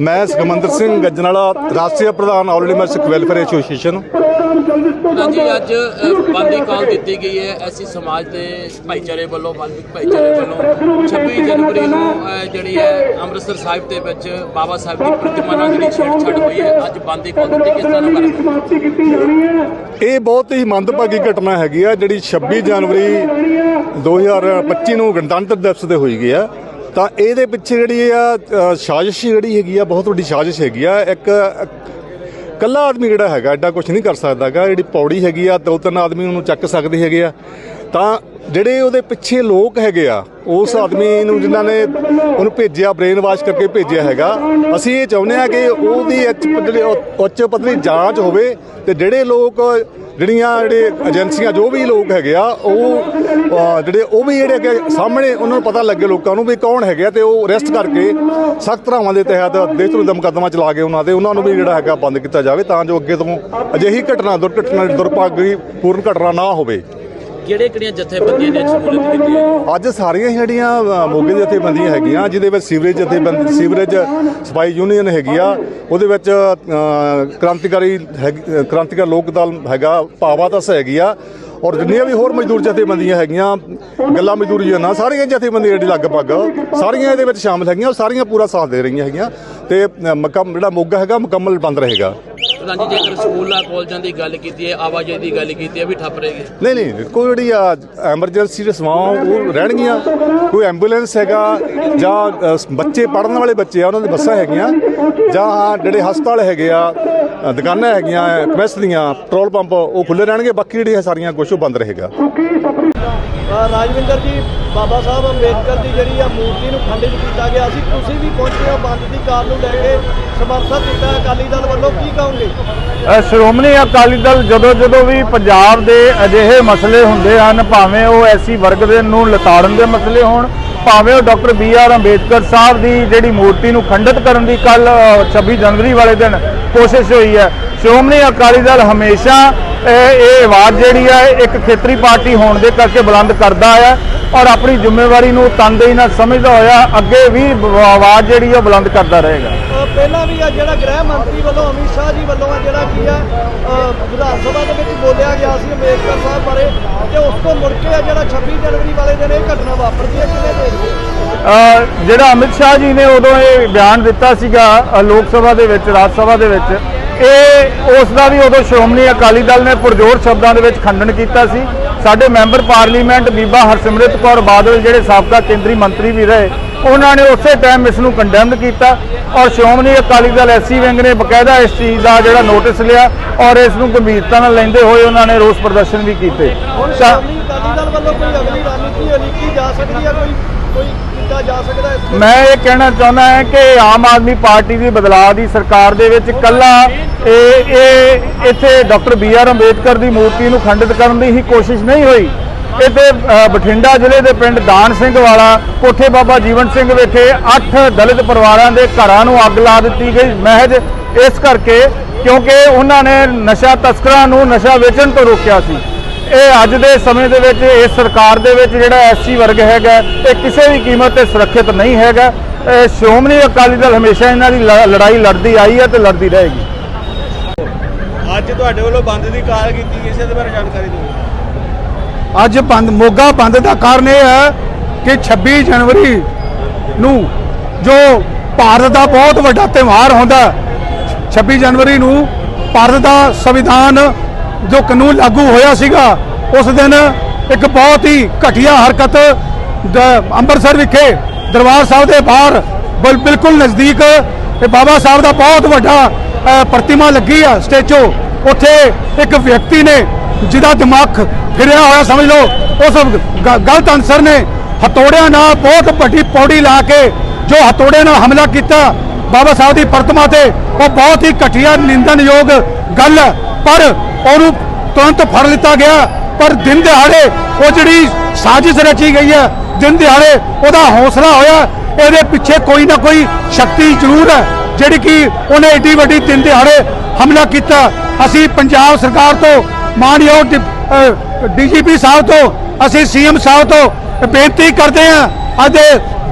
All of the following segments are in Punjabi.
ਮੈਂ ਸੁਖਮੰਦਰ ਸਿੰਘ ਗੱਜਨਾਲਾ ਰਾਸ਼ਟਰੀ ਪ੍ਰਧਾਨ all India Sikh welfare association ਹਾਂਜੀ ਅੱਜ ਬੰਦ ਕਾਲ ਦਿੱਤੀ ਗਈ ਹੈ। ਐਸੀ ਸਮਾਜ ਦੇ ਭਾਈਚਾਰੇ ਵੱਲੋਂ ਵਾਲਮੀਕ ਭਾਈਚਾਰੇ ਵੱਲੋਂ 26 ਜਨਵਰੀ ਨੂੰ ਜਿਹੜੀ ਹੈ ਅੰਮ੍ਰਿਤਸਰ ਸਾਹਿਬ ਦੇ ਵਿੱਚ ਬਾਬਾ ਸਾਹਿਬ ਦੀ ਪ੍ਰਤਿਮਾ ਨਾਲ ਜਿਹੜੀ ਛੇੜਛਾੜ ਹੋਈ ਹੈ। ਅੱਜ ਬੰਦ ਕਾਲ ਦਿੱਤੀ ਕਿਸ ਤਰ੍ਹਾਂ ਇਹ ਬਹੁਤ ਹੀ ਮੰਦਭਾਗੀ ਘਟਨਾ ਹੈਗੀ ਆ ਜਿਹੜੀ 26 ਜਨਵਰੀ 2025 ਨੂੰ ਗਣਤੰਤਰ ਦਿਵਸ ਤੇ ਹੋਈ ਗਈ ਆ ਤਾਂ ਇਹਦੇ ਪਿੱਛੇ ਜਿਹੜੀ ਆ ਸਾਜ਼ਿਸ਼ ਜਿਹੜੀ ਹੈਗੀ ਆ, ਬਹੁਤ ਵੱਡੀ ਸਾਜ਼ਿਸ਼ ਹੈਗੀ ਆ। ਇੱਕ ਕੱਲਾ ਆਦਮੀ ਜਿਹੜਾ ਹੈਗਾ, ਐਡਾ ਕੁਝ ਨਹੀਂ ਕਰ ਸਕਦਾਗਾ। ਜਿਹੜੀ ਪੌੜੀ ਹੈਗੀ ਆ, ਦੋ ਤਿੰਨ ਆਦਮੀ ਉਹਨੂੰ ਚੱਕ ਸਕਦੇ ਹੈਗੇ ਆ। ਤਾਂ ਜਿਹੜੇ ਉਹਦੇ ਪਿੱਛੇ ਲੋਕ ਹੈਗੇ ਆ, ਉਸ ਆਦਮੀ ਨੂੰ ਜਿਨ੍ਹਾਂ ਨੇ ਉਹਨੂੰ ਭੇਜਿਆ ਬ੍ਰੇਨ ਵਾਸ਼ ਕਰਕੇ ਭੇਜਿਆ ਹੈਗਾ, ਅਸੀਂ ਇਹ ਚਾਹੁੰਦੇ ਆ ਕਿ ਉਹਦੀ ਉੱਚ ਪੱਧਰੀ ਉੱਚ ਪੱਧਰੀ ਜਾਂਚ ਹੋਵੇ ਤੇ ਜਿਹੜੇ ਲੋਕ, ਜਿਹੜੀਆਂ ਜਿਹੜੇ ਏਜੰਸੀਆਂ ਜੋ ਵੀ ਲੋਕ ਹੈਗੇ ਆ, ਉਹ ਜਿਹੜੇ ਉਹ ਵੀ ਜਿਹੜੇ ਅੱਗੇ ਸਾਹਮਣੇ ਉਹਨਾਂ ਨੂੰ ਪਤਾ ਲੱਗੇ ਲੋਕਾਂ ਨੂੰ ਵੀ ਕੌਣ ਹੈਗੇ ਆ ਤੇ ਉਹ ਅਰੈਸਟ ਕਰਕੇ ਸਖਤ ਧਾਰਾਵਾਂ ਦੇ ਤਹਿਤ ਦੇਸ਼ ਵਿਰੁੱਧ ਮੁਕੱਦਮਾ ਚਲਾ ਕੇ ਉਹਨਾਂ ਦੇ, ਉਹਨਾਂ ਨੂੰ ਵੀ ਜਿਹੜਾ ਹੈਗਾ ਬੰਦ ਕੀਤਾ ਜਾਵੇ ਤਾਂ ਜੋ ਅੱਗੇ ਤੋਂ ਅਜਿਹੀ ਘਟਨਾ ਦੁਰਘਟਨਾ ਦੁਰਭਾਗੀ ਪੂਰਨ ਘਟਨਾ ਨਾ ਹੋਵੇ। ਕਿਹੜੇ ਕਿਹੜੀਆਂ ਜਥੇਬੰਦੀਆਂ ਨੇ ਸ਼ਮੂਲੀਅਤ ਕੀਤੀ ਹੈ ਅੱਜ ਸਾਰੀਆਂ ਹੀ ਜਿਹੜੀਆਂ ਮੋਗੇ ਦੀਆਂ ਜਥੇਬੰਦੀਆਂ ਹੈਗੀਆਂ ਜਿਹਦੇ ਵਿੱਚ ਸੀਵਰੇਜ ਜਥੇਬੰਦੀ ਸੀਵਰੇਜ ਸਫ਼ਾਈ ਯੂਨੀਅਨ ਹੈਗੀ ਆ ਉਹਦੇ ਵਿੱਚ ਕ੍ਰਾਂਤੀਕਾਰੀ ਕ੍ਰਾਂਤੀਕਾਰੀ ਲੋਕ ਦਲ ਹੈਗਾ ਭਾਵਾਤਸ ਹੈਗੀ ਆ ਔਰ ਜਿੰਨੀਆਂ ਵੀ ਹੋਰ ਮਜ਼ਦੂਰ ਜਥੇਬੰਦੀਆਂ ਹੈਗੀਆਂ ਗੱਲਾਂ ਮਜ਼ਦੂਰੀ ਨਾ ਸਾਰੀਆਂ ਜਥੇਬੰਦੀਆਂ ਜਿਹੜੀ ਲਗਭਗ ਸਾਰੀਆਂ ਇਹਦੇ ਵਿੱਚ ਸ਼ਾਮਲ ਹੈਗੀਆਂ ਉਹ ਸਾਰੀਆਂ ਪੂਰਾ ਸਾਥ ਦੇ ਰਹੀਆਂ ਹੈਗੀਆਂ ਤੇ ਮੁਕੰਮ ਜਿਹੜਾ ਮੋਗਾ ਹੈਗਾ ਮੁਕੰਮਲ ਬੰਦ ਰਹੇਗਾ। ਪ੍ਰਧਾਨ ਜੀ, ਜੇਕਰ ਸਕੂਲਾਂ, ਕਾਲਜਾਂ ਦੀ ਗੱਲ ਕੀਤੀ ਹੈ, ਆਵਾਜਾਈ ਦੀ ਗੱਲ ਕੀਤੀ ਹੈ ਵੀ ਠੱਪ ਰਹੇਗੀ ਨਹੀਂ ਨਹੀਂ ਕੋਈ ਜਿਹੜੀ ਆ ਐਮਰਜੈਂਸੀ ਦੇ ਸੇਵਾਵਾਂ ਉਹ ਰਹਿਣਗੀਆਂ। ਕੋਈ ਐਂਬੂਲੈਂਸ ਹੈਗਾ ਜਾਂ ਬੱਚੇ ਪੜਨ ਵਾਲੇ ਬੱਚੇ ਆ, ਉਹਨਾਂ ਦੀ ਬੱਸਾਂ ਹੈਗੀਆਂ। ਜਾਂ ਜਿਹੜੇ ਹਸਪਤਾਲ ਹੈਗੇ ਆ ਦੁਕਾਨਾਂ ਹੈਗੀਆਂ ਕਮੈਸ ਦੀਆਂ, ਪੈਟਰੋਲ ਪੰਪ, ਉਹ ਖੁੱਲੇ ਰਹਿਣਗੇ, ਬਾਕੀ ਜਿਹੜੀਆਂ ਸਾਰੀਆਂ ਕੁਝ ਉਹ ਬੰਦ ਰਹੇਗਾ। ਰਾਜਵਿੰਦਰ ਜੀ, ਬਾਬਾ ਸਾਹਿਬ ਅੰਬੇਦਕਰ ਦੀ ਜਿਹੜੀ ਆ ਮੂਰਤੀ ਨੂੰ ਖੰਡਿਤ ਕੀਤਾ ਗਿਆ ਸੀ ਤੁਸੀਂ ਵੀ ਪਹੁੰਚੇ ਹੋ, ਬੰਦ ਦੀ ਕਾਰ ਨੂੰ ਲੈ ਕੇ ਸਮਰਥਨ ਦਿੱਤਾ ਅਕਾਲੀ ਦਲ ਵੱਲੋਂ, ਕੀ ਕਹੋਗੇ? ਸ਼੍ਰੋਮਣੀ ਅਕਾਲੀ ਦਲ ਜਦੋਂ ਜਦੋਂ ਵੀ ਪੰਜਾਬ ਦੇ ਅਜਿਹੇ ਮਸਲੇ ਹੁੰਦੇ ਹਨ, ਭਾਵੇਂ ਉਹ ਐਸੀ ਵਰਗ ਦੇ ਨੂੰ ਲਤਾੜਨ ਦੇ ਮਸਲੇ ਹੋਣ, ਭਾਵੇਂ ਉਹ doctor B R Ambedkar sahib ਦੀ ਜਿਹੜੀ ਮੂਰਤੀ ਨੂੰ ਖੰਡਿਤ ਕਰਨ ਦੀ ਕੱਲ 26 ਜਨਵਰੀ ਵਾਲੇ ਦਿਨ ਕੋਸ਼ਿਸ਼ ਹੋਈ ਹੈ, ਸ਼੍ਰੋਮਣੀ ਅਕਾਲੀ ਦਲ ਹਮੇਸ਼ਾ ਇਹ ਇਹ ਆਵਾਜ਼ ਜਿਹੜੀ ਹੈ ਇੱਕ ਖੇਤਰੀ ਪਾਰਟੀ ਹੋਣ ਦੇ ਕਰਕੇ ਬੁਲੰਦ ਕਰਦਾ ਹੈ ਔਰ ਆਪਣੀ ਜ਼ਿੰਮੇਵਾਰੀ ਨੂੰ ਤਨਦੇਹੀ ਨਾਲ ਸਮਝਦਾ ਹੋਇਆ ਅੱਗੇ ਵੀ ਆਵਾਜ਼ ਜਿਹੜੀ ਹੈ ਬੁਲੰਦ ਕਰਦਾ ਰਹੇਗਾ। ਪਹਿਲਾਂ ਵੀ ਆ ਜਿਹੜਾ ਗ੍ਰਹਿ ਮੰਤਰੀ ਵੱਲੋਂ ਅਮਿਤ ਸ਼ਾਹ ਜੀ ਵੱਲੋਂ ਆ ਜਿਹੜਾ ਕੀ ਆ ਵਿਧਾਨ ਸਭਾ ਦੇ ਵਿੱਚ ਬੋਲਿਆ ਗਿਆ ਸੀ ਅੰਬੇਦਕਰ ਸਾਹਿਬ ਬਾਰੇ ਤੇ ਉਸ ਤੋਂ ਮੁੜ ਕੇ ਆ ਜਿਹੜਾ 26 ਜਨਵਰੀ ਵਾਲੇ ਦਿਨ ਇਹ ਘਟਨਾ ਵਾਪਰਦੀ ਹੈ ਕਿਵੇਂ ਦੇਖਦੇ ਜਿਹੜਾ ਅਮਿਤ ਸ਼ਾਹ ਜੀ ਨੇ ਉਦੋਂ ਇਹ ਬਿਆਨ ਦਿੱਤਾ ਸੀਗਾ ਲੋਕ ਸਭਾ ਦੇ ਵਿੱਚ ਰਾਜ ਸਭਾ ਦੇ ਵਿੱਚ ਇਹ ਉਸ ਦਾ ਵੀ ਉਦੋਂ ਸ਼੍ਰੋਮਣੀ ਅਕਾਲੀ ਦਲ ਨੇ ਪੁਰਜੋਰ ਸ਼ਬਦਾਂ ਦੇ ਵਿੱਚ ਖੰਡਨ ਕੀਤਾ ਸੀ। ਸਾਡੇ ਮੈਂਬਰ ਪਾਰਲੀਮੈਂਟ ਬੀਬਾ ਹਰਸਿਮਰਤ ਕੌਰ ਬਾਦਲ ਜਿਹੜੇ ਸਾਬਕਾ ਕੇਂਦਰੀ ਮੰਤਰੀ ਵੀ ਰਹੇ ਉਹਨਾਂ ਨੇ ਉਸੇ ਟਾਈਮ ਇਸ ਨੂੰ ਕੰਡੈਮਡ ਕੀਤਾ ਔਰ ਸ਼੍ਰੋਮਣੀ ਅਕਾਲੀ ਦਲ ਐਸਸੀ ਵਿੰਗ ਨੇ ਬਕਾਇਦਾ ਇਸ ਚੀਜ਼ ਦਾ ਜਿਹੜਾ ਨੋਟਿਸ ਲਿਆ ਔਰ ਇਸ ਨੂੰ ਗੰਭੀਰਤਾ ਨਾਲ ਲੈਂਦੇ ਹੋਏ ਉਹਨਾਂ ਨੇ ਰੋਸ ਪ੍ਰਦਰਸ਼ਨ ਵੀ ਕੀਤੇ। ਹੁਣ ਸ਼੍ਰੋਮਣੀ ਅਕਾਲੀ ਦਲ ਵੱਲੋਂ ਕੋਈ ਅਗਲੀ ਰਣਨੀਤੀ ਉਲੀਕੀ ਜਾ ਸਕਦੀ ਹੈ ਕੋਈ ਕੋਈ ਕੀਤਾ ਜਾ ਸਕਦਾ ਇਸ ਮੈਂ ਇਹ ਕਹਿਣਾ ਚਾਹੁੰਦਾ ਹਾਂ ਕਿ ਆਮ ਆਦਮੀ ਪਾਰਟੀ ਦੀ ਬਦਲਾਅ ਦੀ ਸਰਕਾਰ ਦੇ ਵਿੱਚ ਕੱਲਾ ਇਹ ਇਹ ਇੱਥੇ ਡਾਕਟਰ ਬੀ ਆਰ ਅੰਬੇਦਕਰ ਦੀ ਮੂਰਤੀ ਨੂੰ ਖੰਡਿਤ ਕਰਨ ਦੀ ਹੀ ਕੋਸ਼ਿਸ਼ ਨਹੀਂ ਹੋਈ। ਇੱਥੇ ਬਠਿੰਡਾ ਜ਼ਿਲ੍ਹੇ ਦੇ ਪਿੰਡ ਦਾਨ ਸਿੰਘ ਵਾਲਾ, ਕੋਠੇ ਬਾਬਾ ਜੀਵਨ ਸਿੰਘ ਵਿਖੇ 8 ਦਲਿਤ ਪਰਿਵਾਰਾਂ ਦੇ ਘਰਾਂ ਨੂੰ ਅੱਗ ਲਾ ਦਿੱਤੀ ਗਈ। ਮਹਿਜ ਇਸ ਕਰਕੇ ਕਿਉਂਕਿ ਉਹਨਾਂ ਨੇ ਨਸ਼ਾ ਤਸਕਰਾਂ ਨੂੰ ਨਸ਼ਾ ਵੇਚਣ ਤੋਂ ਰੋਕਿਆ ਸੀ। ਇਹ ਅੱਜ ਦੇ ਸਮੇਂ ਦੇ ਵਿੱਚ ਇਸ ਸਰਕਾਰ ਦੇ ਵਿੱਚ ਜਿਹੜਾ ਐਸਸੀ ਵਰਗ ਹੈਗਾ ਇਹ ਕਿਸੇ ਵੀ ਕੀਮਤ ਤੇ ਸੁਰੱਖਿਅਤ ਨਹੀਂ ਹੈਗਾ। ਇਹ ਸ਼੍ਰੋਮਣੀ ਅਕਾਲੀ ਦਲ ਹਮੇਸ਼ਾ ਇਹਨਾਂ ਦੀ ਲ- ਲੜਾਈ ਲੜਦੀ ਆਈ ਹੈ ਤੇ ਲੜਦੀ ਰਹੇਗੀ। ਅੱਜ ਤੁਹਾਡੇ ਵੱਲੋਂ ਬੰਦ ਦੀ ਕਾਲ ਕੀਤੀ ਗਈ ਸੀ ਇਹਦੇ ਬਾਰੇ ਜਾਣਕਾਰੀ ਦਿਓ। ਅੱਜ ਬੰਦ ਮੋਗਾ ਬੰਦ ਦਾ ਕਾਰਨ ਇਹ ਹੈ ਕਿ 26 ਜਨਵਰੀ ਨੂੰ ਜੋ ਭਾਰਤ ਦਾ ਬਹੁਤ ਵੱਡਾ ਤਿਉਹਾਰ ਹੁੰਦਾ ਹੈ, 26 ਜਨਵਰੀ ਨੂੰ ਭਾਰਤ ਦਾ ਸੰਵਿਧਾਨ ਜੋ ਕਾਨੂੰਨ ਲਾਗੂ ਹੋਇਆ ਸੀਗਾ, ਉਸ ਦਿਨ ਇੱਕ ਬਹੁਤ ਹੀ ਘਟੀਆ ਹਰਕਤ ਅੰਮ੍ਰਿਤਸਰ ਵਿਖੇ ਦਰਬਾਰ ਸਾਹਿਬ ਦੇ ਬਾਹਰ ਬਿਲ- ਬਿਲਕੁਲ ਨਜ਼ਦੀਕ ਇਹ ਬਾਬਾ ਸਾਹਿਬ ਦਾ ਬਹੁਤ ਵੱਡਾ ਪ੍ਰਤਿਮਾ ਲੱਗੀ ਆ ਸਟੈਚੂ ਉੱਥੇ ਇੱਕ ਵਿਅਕਤੀ ਨੇ ਜਿਹਦਾ ਦਿਮਾਗ ਫਿਰਿਆ ਹੋਇਆ, ਸਮਝ ਲਓ, ਉਸ ਗ- ਗਲਤ ਅਨਸਰ ਨੇ ਹਤੋੜਿਆਂ ਨਾਲ ਬਹੁਤ ਵੱਡੀ ਪੌੜੀ ਲਾ ਕੇ ਜੋ ਹਤੋੜੇ ਨਾਲ ਹਮਲਾ ਕੀਤਾ, ਬਾਬਾ ਸਾਹਿਬ ਦੀ ਪ੍ਰਤਿਮਾ ਤੇ ਉਹ ਬਹੁਤ ਹੀ ਘਟੀਆ ਨਿੰਦਨਯੋਗ ਗੱਲ ਹੈ। ਪਰ ਉਹਨੂੰ ਤੁਰੰਤ ਫੜ ਲਿੱਤਾ ਗਿਆ, ਪਰ ਦਿਨ ਦਿਹਾੜੇ ਉਹ ਜਿਹੜੀ ਸਾਜ਼ਿਸ਼ ਰਚੀ ਗਈ ਹੈ, ਦਿਨ ਦਿਹਾੜੇ ਉਹਦਾ ਹੌਸਲਾ ਹੋਇਆ ਇਹਦੇ ਪਿੱਛੇ ਕੋਈ ਨਾ ਕੋਈ ਸ਼ਕਤੀ ਜ਼ਰੂਰ ਹੈ, ਜਿਹੜੀ ਕਿ ਉਹਨੇ ਏਡੀ ਵੱਡੀ ਦਿਨ ਦਿਹਾੜੇ ਹਮਲਾ ਕੀਤਾ। ਅਸੀਂ ਪੰਜਾਬ ਸਰਕਾਰ ਤੋਂ, ਮਾਨਯੋਗ ਡੀਜੀਪੀ ਸਾਹਿਬ ਤੋਂ, ਅਸੀਂ ਸੀਐਮ ਸਾਹਿਬ ਤੋਂ ਬੇਨਤੀ ਕਰਦੇ ਹਾਂ ਅੱਜ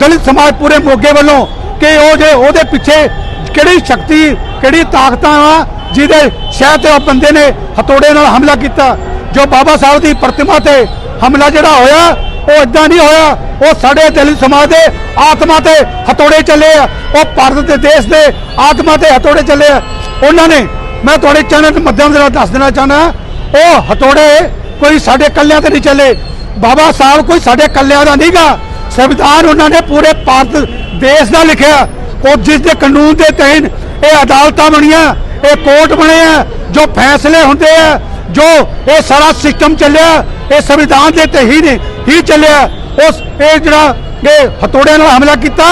ਦਲਿਤ ਸਮਾਜ ਪੂਰੇ ਮੋਗੇ ਵੱਲੋਂ ਕਿ ਉਹ ਜੇ ਉਹਦੇ ਪਿੱਛੇ ਕਿਹੜੀ ਸ਼ਕਤੀ, ਕਿਹੜੀ ਤਾਕਤਾਂ ਆ ਜਿਹਦੇ ਸ਼ਹਿ ਤੇ ਉਹ ਬੰਦੇ ਨੇ ਹਥੌੜੇ ਨਾਲ ਹਮਲਾ ਕੀਤਾ, ਜੋ ਬਾਬਾ ਸਾਹਿਬ ਦੀ ਪ੍ਰਤਿਮਾ ਤੇ ਹਮਲਾ ਜਿਹੜਾ ਹੋਇਆ, ਉਹ ਇਦਾਂ ਨਹੀਂ ਹੋਇਆ। ਉਹ ਸਾਡੇ ਦਿਲ ਸਮਾਜ ਦੇ ਆਤਮਾ ਤੇ ਹਥੌੜੇ ਚੱਲੇ ਆ। ਉਹ ਭਾਰਤ ਦੇ ਦੇਸ਼ ਦੇ ਆਤਮਾ ਤੇ ਹਥੌੜੇ ਚੱਲੇ ਆ। ਉਹਨਾਂ ਨੇ, ਮੈਂ ਤੁਹਾਡੇ ਚੈਨਲ ਦੇ ਮਾਧਿਅਮ ਦੇ ਨਾਲ ਦੱਸ ਦੇਣਾ ਚਾਹੁੰਦਾ, ਉਹ ਹਥੌੜੇ ਕੋਈ ਸਾਡੇ ਕੱਲਿਆਂ ਤੇ ਨਹੀਂ ਚੱਲੇ। ਬਾਬਾ ਸਾਹਿਬ ਕੋਈ ਸਾਡੇ ਕੱਲਿਆਂ ਦਾ ਨਹੀਂਗਾ। ਸੰਵਿਧਾਨ ਉਹਨਾਂ ਨੇ ਪੂਰੇ ਭਾਰਤ ਦੇਸ਼ ਦਾ ਲਿਖਿਆ। ਉਹ ਜਿਸ ਦੇ ਕਾਨੂੰਨ ਦੇ ਤਹਿਤ ਇਹ ਅਦਾਲਤਾਂ ਬਣੀਆਂ ਇਹ ਕੋਰਟ ਬਣੇ ਆ, ਜੋ ਫੈਸਲੇ ਹੁੰਦੇ ਆ, ਜੋ ਇਹ ਸਾਰਾ ਸਿਸਟਮ ਚੱਲਿਆ, ਇਹ ਸੰਵਿਧਾਨ ਦੇ ਤੇ ਹੀ ਨੇ ਹੀ ਚੱਲਿਆ। ਉਸ ਇਹ ਜਿਹੜਾ ਇਹ ਹਥੌੜਿਆਂ ਨਾਲ ਹਮਲਾ ਕੀਤਾ,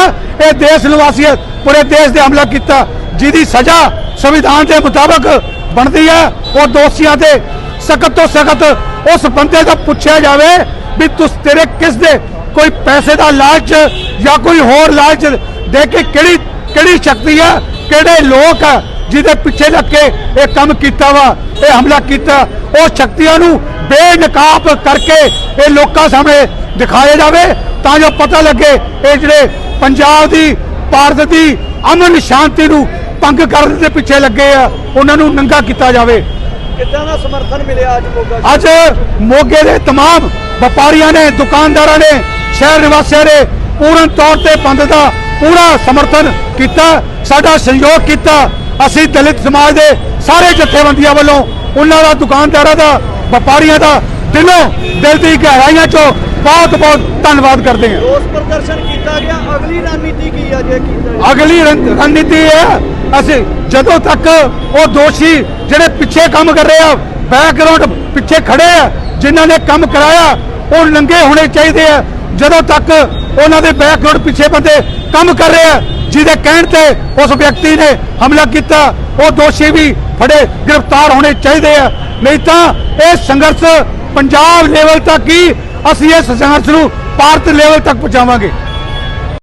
ਇਹ ਦੇਸ਼ ਨਿਵਾਸੀ ਪੂਰੇ ਦੇਸ਼ ਦੇ ਹਮਲਾ ਕੀਤਾ, ਜਿਹਦੀ ਸਜ਼ਾ ਸੰਵਿਧਾਨ ਦੇ ਮੁਤਾਬਕ ਬਣਦੀ ਹੈ ਉਹ ਦੋਸ਼ੀਆਂ ਤੇ ਸਖਤ ਤੋਂ ਸਖਤ ਉਸ ਬੰਦੇ ਦਾ ਪੁੱਛਿਆ ਜਾਵੇ ਵੀ ਤੁਸ ਤੇਰੇ ਕਿਸ ਦੇ ਕੋਈ ਪੈਸੇ ਦਾ ਲਾਲਚ ਜਾਂ ਕੋਈ ਹੋਰ ਲਾਲਚ ਦੇ ਕੇ ਕਿਹੜੀ ਕਿਹੜੀ ਸ਼ਕਤੀ ਹੈ ਕਿਹੜੇ ਲੋਕ ਹੈ ਜਿਹਦੇ ਪਿੱਛੇ ਲੱਗ ਕੇ ਇਹ ਕੰਮ ਕੀਤਾ ਵਾ ਇਹ ਹਮਲਾ ਕੀਤਾ ਉਹ ਸ਼ਕਤੀਆਂ ਨੂੰ ਬੇਨਕਾਬ ਕਰਕੇ ਇਹ ਲੋਕਾਂ ਸਾਹਮਣੇ ਦਿਖਾਇਆ ਜਾਵੇ ਤਾਂ ਜੋ ਪਤਾ ਲੱਗੇ ਇਹ ਜਿਹੜੇ ਪੰਜਾਬ ਦੀ ਭਾਰਤ ਦੀ ਅਮਨ ਸ਼ਾਂਤੀ ਨੂੰ ਭੰਗ ਕਰਨ ਦੇ ਪਿੱਛੇ ਲੱਗੇ ਆ ਉਹਨਾਂ ਨੂੰ ਨੰਗਾ ਕੀਤਾ ਜਾਵੇ ਕਿੱਦਾਂ ਦਾ ਸਮਰਥਨ ਮਿਲਿਆ ਅੱਜ ਮੋਗਾ ਅੱਜ ਮੋਗੇ ਦੇ तमाम ਵਪਾਰੀਆਂ ਨੇ ਦੁਕਾਨਦਾਰਾਂ ਨੇ ਸ਼ਹਿਰ ਨਿਵਾਸੀਆਂ ਨੇ ਪੂਰਨ ਤੌਰ ਤੇ ਬੰਦ ਦਾ ਪੂਰਾ ਸਮਰਥਨ ਕੀਤਾ ਸਾਡਾ ਸਹਿਯੋਗ ਕੀਤਾ ਅਸੀਂ ਦਲਿਤ ਸਮਾਜ ਦੇ ਸਾਰੇ ਜਥੇਬੰਦੀਆਂ ਵੱਲੋਂ ਉਹਨਾਂ ਦਾ ਦੁਕਾਨਦਾਰਾਂ ਦਾ ਵਪਾਰੀਆਂ ਦਾ ਦਿਲੋਂ ਦਿਲ ਦੀ ਗਹਿਰਾਈਆਂ ਚੋਂ ਬਹੁਤ ਬਹੁਤ ਧੰਨਵਾਦ ਕਰਦੇ ਹਾਂ। ਰੋਸ ਪ੍ਰਦਰਸ਼ਨ ਕੀਤਾ ਗਿਆ। ਅਗਲੀ ਰਣਨੀਤੀ ਕੀ ਆ ਜੇ ਕੀਤਾ? ਅਗਲੀ ਰਣ- ਰਣਨੀਤੀ ਹੈ ਅਸੀਂ ਜਦੋਂ ਤੱਕ ਉਹ ਦੋਸ਼ੀ ਜਿਹੜੇ ਪਿੱਛੇ ਕੰਮ ਕਰ ਰਹੇ ਆ ਬੈਕਗ੍ਰਾਉਂਡ ਪਿੱਛੇ ਖੜੇ ਆ ਜਿਨ੍ਹਾਂ ਨੇ ਕੰਮ ਕਰਾਇਆ ਉਹ ਨੰਗੇ ਹੋਣੇ ਚਾਹੀਦੇ ਆ। ਜਦੋਂ ਤੱਕ ਉਹਨਾਂ ਦੇ ਬੈਕਗ੍ਰਾਉਂਡ ਪਿੱਛੇ ਬੰਦੇ ਕੰਮ ਕਰ ਰਹੇ ਆ ਜਿਹਦੇ ਕਹਿਣ ਤੇ ਉਸ ਵਿਅਕਤੀ ਨੇ ਹਮਲਾ ਕੀਤਾ, ਉਹ ਦੋਸ਼ੀ ਵੀ ਫੜੇ, ਗ੍ਰਿਫਤਾਰ ਹੋਣੇ ਚਾਹੀਦੇ ਆ। ਨਹੀਂ ਤਾਂ ਇਹ ਸੰਘਰਸ਼ ਪੰਜਾਬ ਲੈਵਲ ਤੱਕ ਹੀ ਅਸੀਂ ਇਸ ਸੰਘਰਸ਼ ਨੂੰ ਭਾਰਤ ਲੈਵਲ ਤੱਕ ਪਹੁੰਚਾਵਾਂਗੇ।